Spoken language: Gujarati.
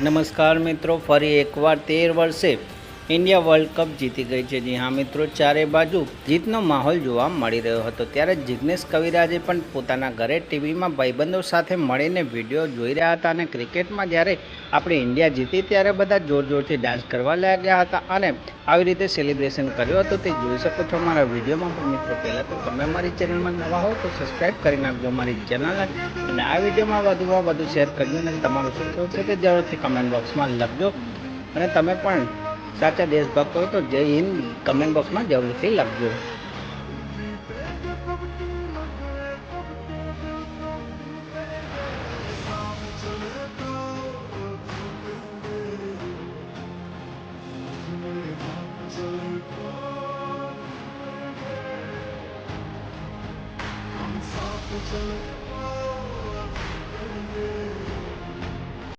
નમસ્કાર મિત્રો ફરી એકવાર તેર વર્ષે ઇન્ડિયા વર્લ્ડ કપ જીતી ગઈ છે. જી હા મિત્રો, ચારે બાજુ જીતનો માહોલ જોવા મળી રહ્યો હતો. ત્યારે જિગ્નેશ કવિરાજે પણ પોતાના ઘરે ટીવીમાં ભાઈબંધો સાથે મળીને વીડિયો જોઈ રહ્યા હતા અને ક્રિકેટમાં જ્યારે આપણે ઇન્ડિયા જીતી ત્યારે બધા જોર જોરથી ડાન્સ કરવા લાગ્યા હતા અને આવી રીતે સેલિબ્રેશન કર્યું હતું. તે જોઈ શકો છો મારા વિડીયોમાં પણ મિત્રો, પહેલાં તો તમે મારી ચેનલમાં નવા હો તો સબસ્ક્રાઈબ કરી નાખજો, મારી ચેનલ અને આ વિડીયોમાં વધુમાં વધુ શેર કરજો અને તમારું શું કહેવું છે તે જરૂરથી કમેન્ટ બોક્સમાં લખજો. અને તમે પણ સાચા દેશભક્ત હોય તો જય હિન્દ કમેન્ટ બોક્સમાં જરૂરથી લખજો Unstoppable.